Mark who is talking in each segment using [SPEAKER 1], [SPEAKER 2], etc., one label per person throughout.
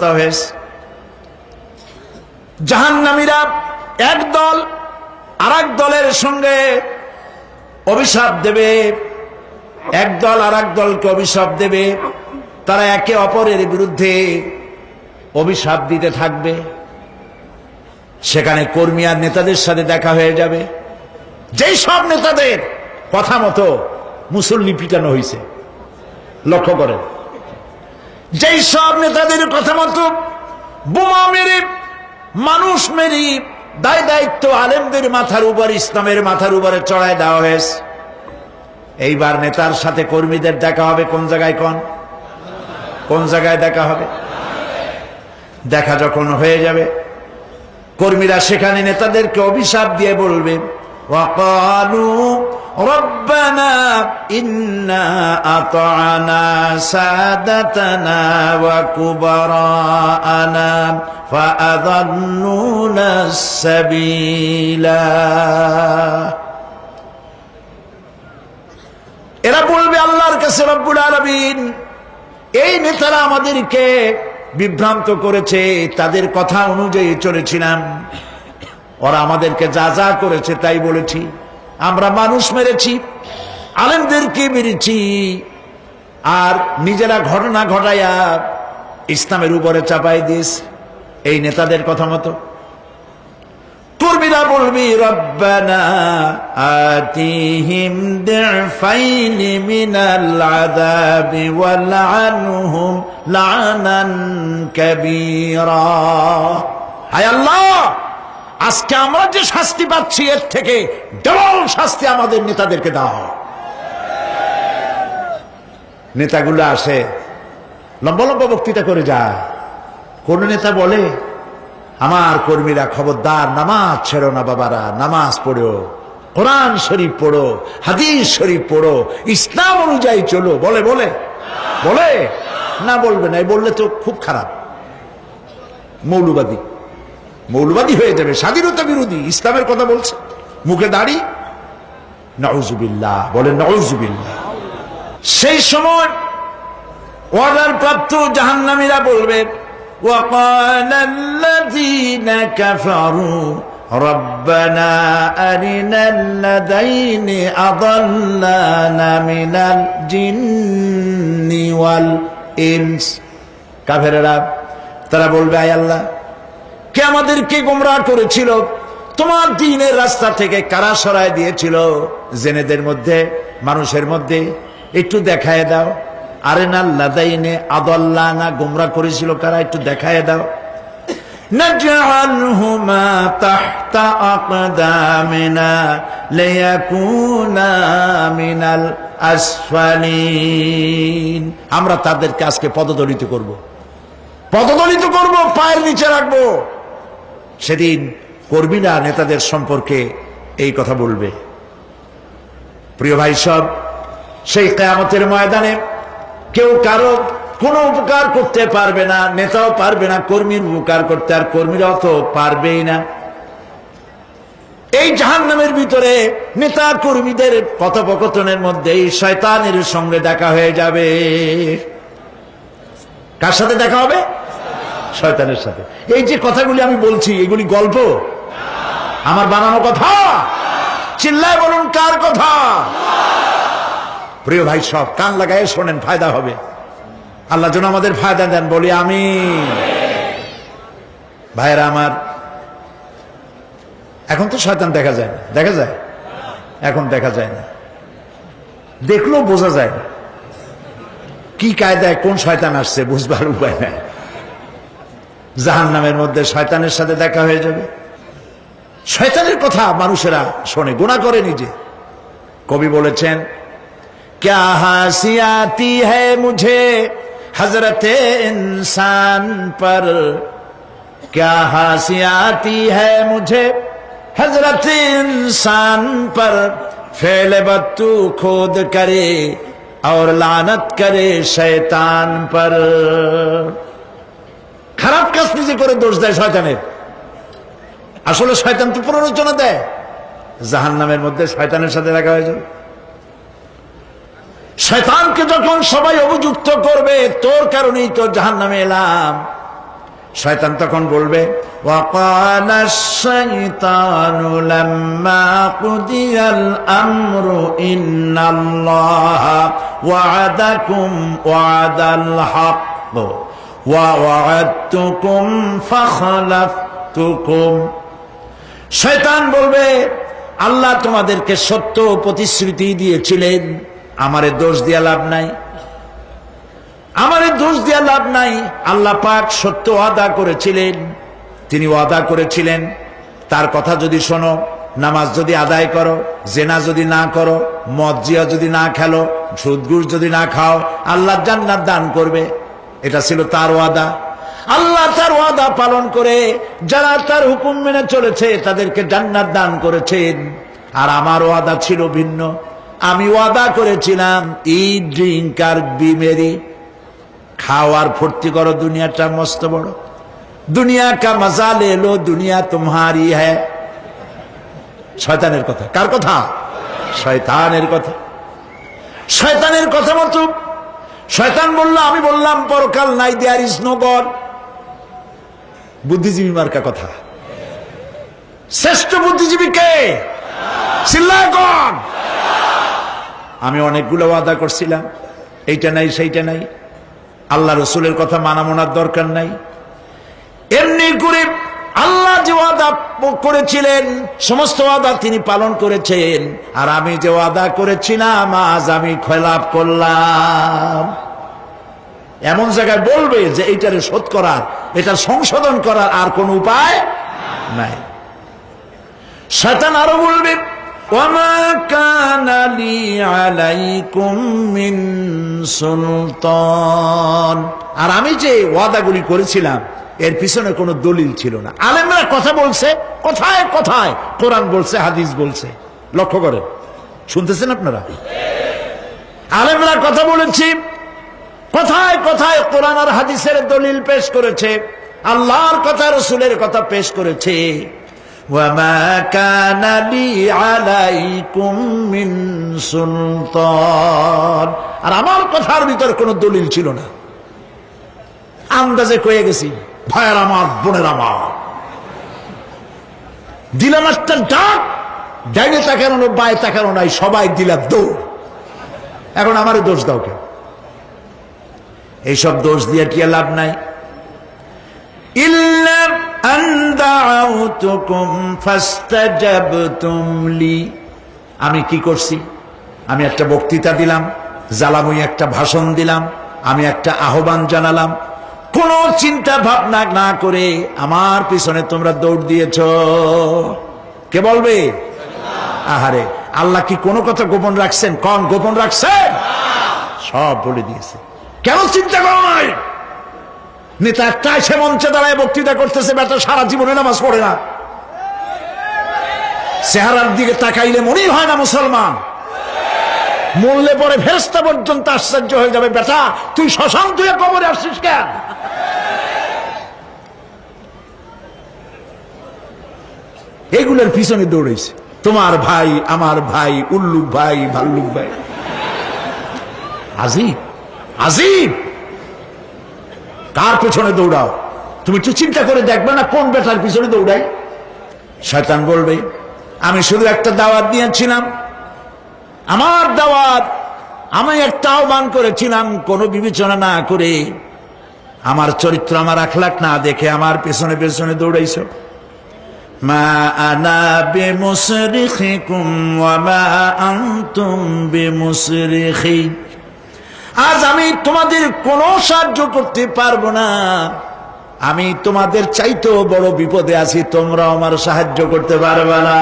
[SPEAKER 1] হয়েছে জাহান্নামীরা এক দল আর দলের সঙ্গে অভিশাপ দেবে। এক দল আর দলকে অভিশাপ দেবে। তারা একে অপরের বিরুদ্ধে অভিশাপ দিতে থাকবে। সেখানে কর্মী আর নেতাদের সাথে দেখা হয়ে যাবে। যেই সব নেতাদের কথা মতো মুসল্লি পিটানো হয়েছে লক্ষ্য করেন। যেই সব নেতাদের কথা মতো বোমা মেরে, মানুষ মেরে, দায় দায়িত্ব আলেমদের মাথার উপর, ইসলামের মাথার উপরে চড়ায় দেওয়া হয়েছে। এইবার নেতার সাথে কর্মীদের দেখা হবে কোন জায়গায় কোন? কোন জায়গায় দেখা হবে? দেখা যখন হয়ে যাবে, কর্মীরা সেখানে নেতাদেরকে অভিশাপ দিয়ে বলবে ربنا إنا أطعنا سادتنا وكبراءنا فأضلونا السبيلا এরা বলবে আল্লাহর কাছে রব্বুল আলমিন এই নেতারা আমাদেরকে বিভ্রান্ত করেছে তাদের কথা অনুযায়ী চলেছিলাম ওরা আমাদেরকে যা যা করেছে তাই বলেছি আমরা মানুষ মেরেছি, আলেমদেরকে মেরেছি, আর নিজেরা ঘটনা ঘটাইয়া ইসলামের উপরে চাপাই দিস এই নেতাদের কথা মতো। কর্মীরা বলবি, রব্বানা আল্লাহ! আজকে আমরা যে শাস্তি পাচ্ছি, এর থেকে ডবল শাস্তি আমাদের নেতাদেরকে দাও নেতাগুলো আসে, লম্বা লম্বা বক্তৃতা করে যায়। কোন নেতা বলে, আমার কর্মীরা খবরদার, নামাজ ছেড়ো না বাবারা, নামাজ পড়ো, কোরআন শরীফ পড়ো, হাদিস শরীফ পড়ো, ইসলাম অনুযায়ী চলো। বলে বলে? বলে? না বলবে না বললে তো খুব খারাপ। মৌলবাদী। মৌলবাদী হয়ে যাবে স্বাধীনতা বিরোধী ইসলামের কথা বলছে মুখে দাড়ি নজুবিল্লাহ বলে নজুবিল্লাহ সেই সময় অর্ডার প্রাপ্ত জাহান্নামীরা বলবে وقال الذين كفروا ربنا أرنا الذين أضلانا من الجن والإنس কাফেরেরা তারা বলবে আয় আল্লাহ কে আমাদেরকে গোমরাহ করেছিল তোমার দিনের রাস্তা থেকে কারা সরায় দিয়েছিল জেনেদের মধ্যে মানুষের মধ্যে একটু দেখায় দাও আরে না লাদাইনে আদল্লা না গোমরা করেছিল কারা একটু দেখায় দাও نجعلهما تحت أقدامنا ليكونا من الأسفلين আমরা তাদেরকে আজকে পদদলিত করব পদদলিত করব পায়ের নিচে রাখবো সেদিন কর্মীরা নেতাদের সম্পর্কে এই কথা বলবে। প্রিয় ভাই সব, সেই কেয়ামতের ময়দানে কেউ কারও কোনো উপকার করতে পারবে না, নেতাও পারবে না, কর্মীর উপকার করতে, আর কর্মীরাও তো পারবেই না। এই জাহান নামের ভিতরে নেতা কর্মীদের কথোপকথনের মধ্যে এই শয়তানের সঙ্গে দেখা হয়ে যাবে। কার সাথে দেখা হবে? শয়তানের সাথে। এই যে কথাগুলি আমি বলছি, এগুলি গল্প? আমার বানানো কথা? চিল্লায় বলুন, কার কথা? প্রিয় ভাই, সব কান লাগায় শোনেন, ফায়দা হবে। আল্লাহ যেন আমাদের ফায়দা দেন, বলি আমি ভাইয়েরা আমার, এখন তো শয়তান দেখা যায় না। দেখা যায়? এখন দেখা যায় না। দেখলেও বোঝা যায় কি কায়দায় কোন শয়তান আসছে, বুঝবার উপায় নাই। জাহান নামের মধ্যে শয়তানের সাথে দেখা হয়ে যাবে শয়তানের কথা মানুষেরা শোনে গুণা করে নিজে কবি বলেছেন क्या हंसी आती है मुझे हजरत इंसान पर क्या हंसी आती है मुझे हजरत इंसान पर फेल बत्तू खोद करे और लानत करे शैतान पर খারাপ কাজ নিজে করে দোষ দেয় শয়তানের। আসলে শয়তান তো প্ররোচনা দেয়। জাহান নামের মধ্যে শয়তানের সাথে দেখা হয়েছে শয়তানকে যখন সবাই অভিযুক্ত করবে, তোর কারণেই তো জাহান নামে এলাম। শয়তান তখন বলবে, ওয়াকাল শয়তান বলবে, আল্লাহ তোমাদেরকে সত্য প্রতিশ্রুতি দিয়েছিলেন, আমারে দোষ দিয়া লাভ নাই। আমারে দোষ দিয়া লাভ নাই, আল্লাহ পাক সত্য আদা করেছিলেন। তিনি ওয়াদা করেছিলেন, তার কথা যদি শোনো, নামাজ যদি আদায় করো, জেনা যদি না করো মজিয়া যদি না খেলো ঝুদগুড় যদি না খাও, আল্লাহ জান্নাত দান করবে। এটা ছিল তার ওয়াদা। আল্লাহ তার ওয়াদা পালন করে যারা তার হুকুম মেনে চলেছে, তাদেরকে জান্নাত দান করেছেন আর আমার ওয়াদা ছিল ভিন্ন। আমি ওয়াদা করেছিলাম ই ড্রিঙ্ক আর বিমেরি খাওয়ার ফুর্তি করো, দুনিয়াটা মস্ত বড়। দুনিয়া কা মজা লে দুনিয়া তোমারি হ্যাঁ। শয়তানের কথা। কার কথা? শয়তানের কথা। শয়তানের কথা মতো শয়তান বলল, আমি বললাম, পরকাল নাই দেয়ার ইজ নো গড বুদ্ধিজীবী মার্কা কথা। শ্রেষ্ঠ বুদ্ধিজীবী কে? চিল্লায় আমি অনেকগুলো ওয়াদা করছিলাম, এইটা নাই, সেইটা নাই। আল্লাহ রসুলের কথা মানা মোনার দরকার নাই এমনি করে আল্লাহ যে ওয়াদা করেছিলেন, সমস্ত ওয়াদা তিনি পালন করেছেন। আর আমি যে ওয়াদা করেছিলাম, আজ আমি খয়লাপ করলাম। এমন জায়গায় বলবে যে এইটারে শোধ করার, এটা সংশোধন করার আর কোন উপায় নাই। শয়তান আরও বলবে وما كان لي عليكم من সুলতান আর আমি যে ওয়াদাগুলি করেছিলাম এর পিছনে কোনো দলিল ছিল না আলেমরা কথা বলছে কোথায় কোথায় কোরআন বলছে হাদিস বলছে লক্ষ্য করেন শুনতেছেন আপনারা আলেমরা কথা বলেছি কোথায় কোথায় কোরআন আর হাদিসের দলিল পেশ করেছে আল্লাহর কথা রসুলের কথা পেশ করেছে وما كان لي عليكم من সুলতান আর আমার কথার ভিতর কোনো দলিল ছিল না আন্দাজে কয়ে গেছি ভাইয়ের আমার বোনের আমার দিলাম একটা ডাক ডাইনে তাকানো বায়ে তাকানো নাই সবাই দিলাম দৌড় এখন আমারও দোষ দাও কেন এইসব দোষ দিয়ে কি আর লাভ নাই আমি কি করছি? আমি একটা বক্তৃতা দিলাম, জ্বালাময়ী একটা ভাষণ দিলাম, আমি একটা আহ্বান জানালাম। কোন চিন্তা ভাবনা না করে আমার পিছনে তোমরা দৌড় দিয়েছ। কে বলবে? আহারে, আল্লাহ কি কোনো কথা গোপন রাখছেন? কন গোপন রাখছেন? সব বলে দিয়েছে। কেন চিন্তা করো নাই? নেতা একটা সে মঞ্চে দাঁড়ায় বক্তৃতা করতেছে, বেটা সারা জীবনে নামাজ পড়ে না। চেহারার দিকে তাকাইলে মনেই হয় না মুসলমান। মরলে পরে ফেরস্তা পর্যন্ত আশ্চর্য হয়ে যাবে, বেটা, তুই শ্মশান তুই কবরে আসছিস কেন? এগুলোর পিছনে দৌড়েছে তোমার ভাই, আমার ভাই, উল্লুক ভাই, ভাল্লুক ভাই। আজিব আজিব। কার পেছনে দৌড়াও? তুমি একটু চিন্তা করে দেখবে না কোন বেটার পিছনে দৌড়াই শয়তান বলবে, আমি শুধু একটা দাওয়াত দিয়েছিলাম। আমার দাওয়াত, আমি একটা আহ্বান করেছিলাম, কোনো বিবেচনা না করে। আমার চরিত্র, আমার আখলাক না দেখে আমার পেছনে পেছনে দৌড়াইছ। মা আনা বেমুসরিখি আজ আমি তোমাদের কোনো সাহায্য করতে পারব না। আমি তোমাদের চাইতেও বড় বিপদে আছি তোমরা আমার সাহায্য করতে পারবে না।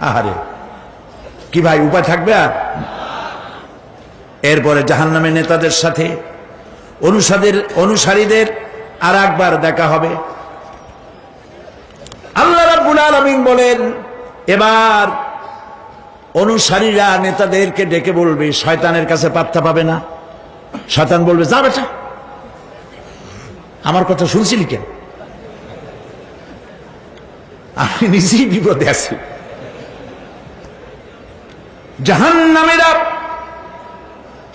[SPEAKER 1] আহারে, কি ভাই, উপায় থাকবে আর? এরপরে জাহান্নামের নেতাদের সাথে অনুসাদের অনুসারীদের আর একবার দেখা হবে। আল্লাহ রাব্বুল আলামিন বলেন, এবার অনুসারীরা নেতাদেরকে ডেকে বলবে, শয়তানের কাছে পাত্তা পাবে না। শয়তান বলবে, যা বেটা। আমার কথা শুনছিলি কেন? আমি নিজেই বিপদে আছি। জাহান্নামীরা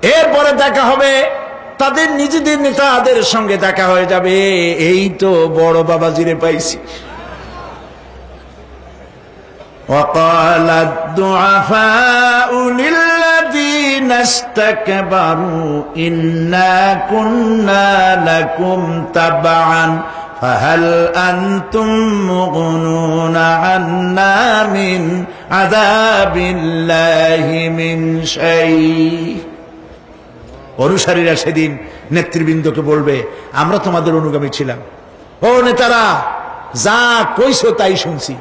[SPEAKER 1] এরপরে দেখা হবে, তাদের নিজেদের নেতাদের সঙ্গে দেখা হয়ে যাবে। এই তো বড় বাবাজিরে পাইছি। وقال الضعفاء للذين استكبروا إنا كنا لكم تبعا فهل أنتم مغنون عنا من عذاب الله من شيء অনুসারীরা সেদিন নেতৃবৃন্দকে বলবে আমরা তোমাদের অনুগামী ছিলাম ও নেতারা যা কইছো তাই শুনছি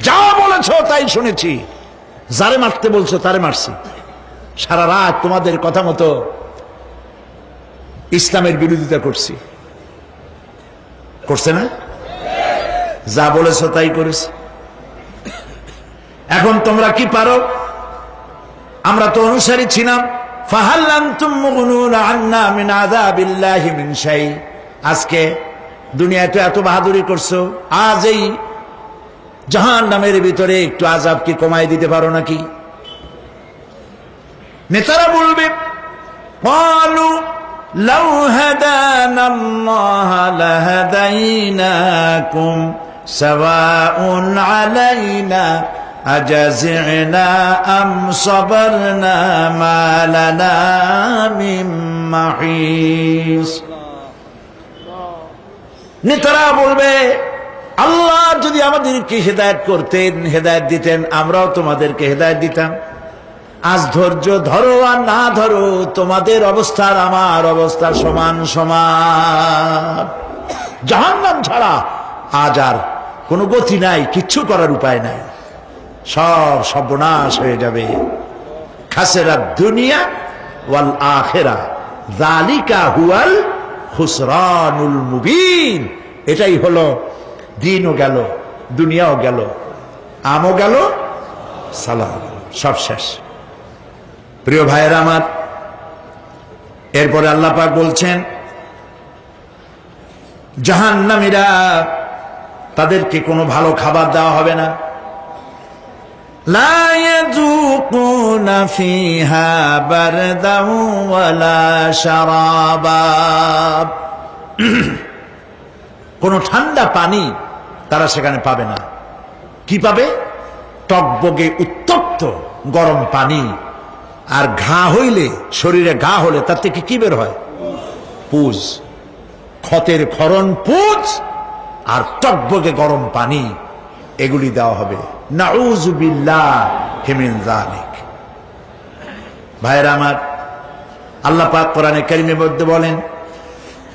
[SPEAKER 1] যা বলেছ তাই শুনেছি। যারে মারতে বলছো তারে মারছি। সারা রাত তোমাদের কথা মতো ইসলামের বিরোধিতা করছি। করছে না? যা বলেছ তাই করেছি। এখন তোমরা কি পারো? আমরা তো অনুসারী ছিলাম। আজকে দুনিয়ায় তো এত বাহাদুরি করছ। আজ এই জাহান নামের ভিতরে একটু আজাব কি কমাই দিতে পারো নাকি নেতারা বলবে قالوا لو هدانا الله لهديناكم سواء علينا أجزعنا أم صبرنا ما لنا من محيص নেতারা বলবে আল্লাহ যদি আমাদেরকে হেদায়ত করতেন, হেদায়ত দিতেন, আমরাও তোমাদেরকে হেদায়ত দিতাম। আজ ধৈর্য ধরো আর না ধরো, তোমাদের অবস্থার আমার অবস্থা সমান সমান। জাহান্নাম ছাড়া আজ আর কোনো গতি নাই, কিচ্ছু করার উপায় নাই। সব সর্বনাশ হয়ে যাবে। খাসেরা দুনিয়া ওয়াল আখেরা। জালিকা হুয়াল খুসরানুল মুবিন। এটাই হলো দিনও গেল, দুনিয়াও গেল, আমও গেল সালাম সব শেষ। প্রিয় ভাইয়ের আমার, এরপরে আল্লাহ পাক বলছেন, জাহান্নামীরা তাদেরকে কোনো ভালো খাবার দেওয়া হবে না। لا কোন ঠান্ডা পানি তারা সেখানে পাবে না। কি পাবে? টকবগে উত্তপ্ত গরম পানি। আর ঘা হইলে, শরীরে ঘা হলে তার থেকে কি বের হয়? পুজ। ক্ষতের ক্ষরণ পুজ আর টকবগে গরম পানি। এগুলি দেওয়া হবে। ভাইরা আমার, আল্লাহ পাক কোরআনে কারিমের মধ্যে বলেন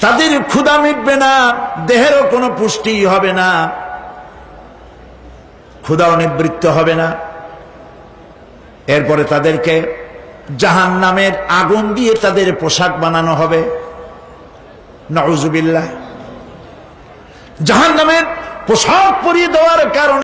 [SPEAKER 1] তাদের ক্ষুদা মিটবে না, দেহেরও কোনো পুষ্টি হবে না ক্ষুদাও নিবৃত্ত হবে না। এরপরে তাদেরকে জাহান নামের আগুন দিয়ে তাদের পোশাক বানানো হবে। নজুবিল্লাহ জাহান নামের পোশাক পরিয়ে দেওয়ার কারণে